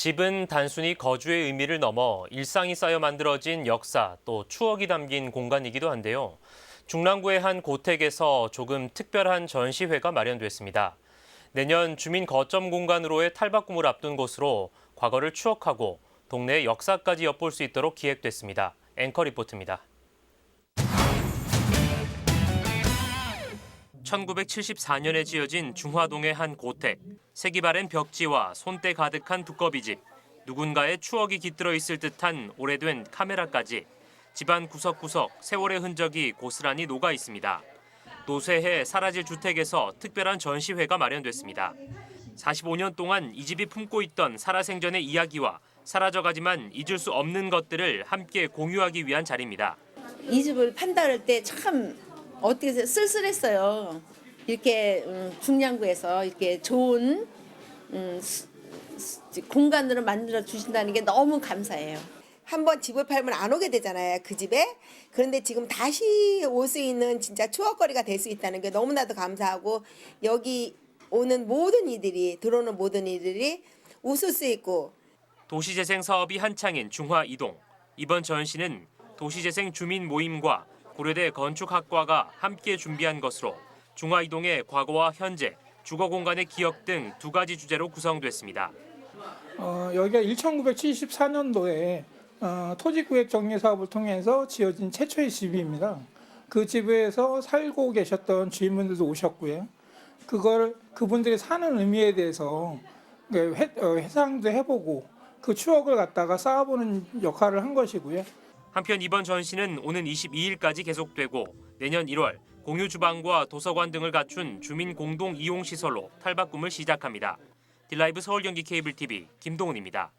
집은 단순히 거주의 의미를 넘어 일상이 쌓여 만들어진 역사 또 추억이 담긴 공간이기도 한데요. 중랑구의 한 고택에서 조금 특별한 전시회가 마련됐습니다. 내년 주민 거점 공간으로의 탈바꿈을 앞둔 곳으로 과거를 추억하고 동네의 역사까지 엿볼 수 있도록 기획됐습니다. 앵커 리포트입니다. 1974년에 지어진 중화동의 한 고택. 색이 바랜 벽지와 손때 가득한 두꺼비 집. 누군가의 추억이 깃들어 있을 듯한 오래된 카메라까지 집안 구석구석 세월의 흔적이 고스란히 녹아 있습니다. 노쇠해 사라질 주택에서 특별한 전시회가 마련됐습니다. 45년 동안 이 집이 품고 있던 살아생전의 이야기와 사라져가지만 잊을 수 없는 것들을 함께 공유하기 위한 자리입니다. 이 집을 판다 할때 참 어떻게 쓸쓸했어요. 이렇게 음, 중량구에서 이렇게 좋은 음, 수- 수- 공간으로 만들어 주신다는 게 너무 감사해요. 한번 집을 팔면 안 오게 되잖아요 그 집에 그런데 지금 다시 올 수 있는 진짜 추억거리가 될 수 있다는 게 너무나도 감사하고 여기 오는 모든 이들이 들어오는 모든 이들이 웃을 수 있고 도시재생 사업이 한창인 중화 이동. 이번 전시는 도시재생 주민 모임과 고려대 건축학과가 함께 준비한 것으로 중화 이동의 과거와 현재, 주거 공간의 기억 등 두 가지 주제로 구성됐습니다. 어, 여기가 1974년도에 어, 토지구획 정리 사업을 통해서 지어진 최초의 집입니다. 그 집에서 살고 계셨던 주인분들도 오셨고요. 그걸 그분들이 사는 의미에 대해서 그 회, 어, 회상도 해보고 그 추억을 갖다가 쌓아보는 역할을 한 것이고요. 한편 이번 전시는 오는 22일까지 계속되고 내년 1월 공유 주방과 도서관 등을 갖춘 주민 공동 이용 시설로 탈바꿈을 시작합니다. 딜라이브 서울 경기 케이블 TV 김동훈입니다.